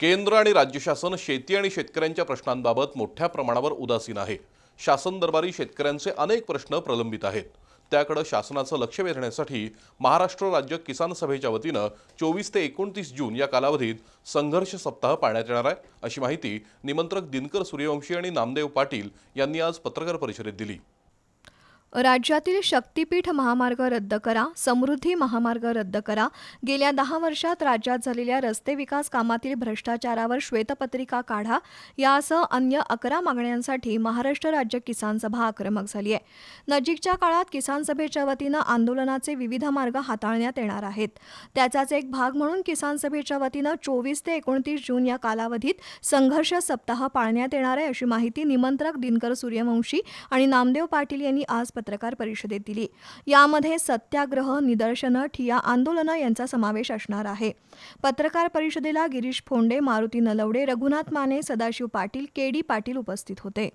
केंद्र आणि राज्य शासन शेती आणि शेतकऱ्यांच्या प्रश्नांबाबत मोठ्या प्रमाणावर उदासीन आहे. शासन दरबारी शेतकऱ्यांचे अनेक प्रश्न प्रलंबित आहेत. त्याकडे शासनाचं लक्ष वेधण्यासाठी महाराष्ट्र राज्य किसान सभेच्या वतीनं चोवीस ते एकोणतीस जून या कालावधीत संघर्ष सप्ताह पाळण्यात येणार आहे. अशी माहिती निमंत्रक दिनकर सूर्यवंशी आणि नामदेव पाटील यांनी आज पत्रकार परिषदेत दिली. राज्यातील शक्तीपीठ महामार्ग रद्द करा समृद्धी महामार्ग रद्द करा. गेल्या दहा वर्षात राज्यात झालेल्या रस्ते विकास कामातील भ्रष्टाचारावर श्वेतपत्रिका काढा. यासह अन्य अकरा मागण्यांसाठी महाराष्ट्र राज्य किसान सभा आक्रमक झाली आहे. नजीकच्या काळात किसान सभेच्या वतीनं आंदोलनाचे विविध मार्ग हाताळण्यात येणार आहेत. त्याचाच एक भाग म्हणून किसान सभेच्या वतीनं चोवीस ते एकोणतीस जून या कालावधीत संघर्ष सप्ताह पाळण्यात येणार आहे अशी माहिती निमंत्रक दिनकर सूर्यवंशी आणि नामदेव पाटील यांनी आज पत्रकार परिषदेत दिली. यामध्ये सत्याग्रह निदर्शनं ठिया आंदोलनं यांचा समावेश असणार आहे. पत्रकार परिषदेला गिरीश फोंडे मारुती नलवडे रघुनाथ माने सदाशिव पाटील के डी पाटील उपस्थित होते.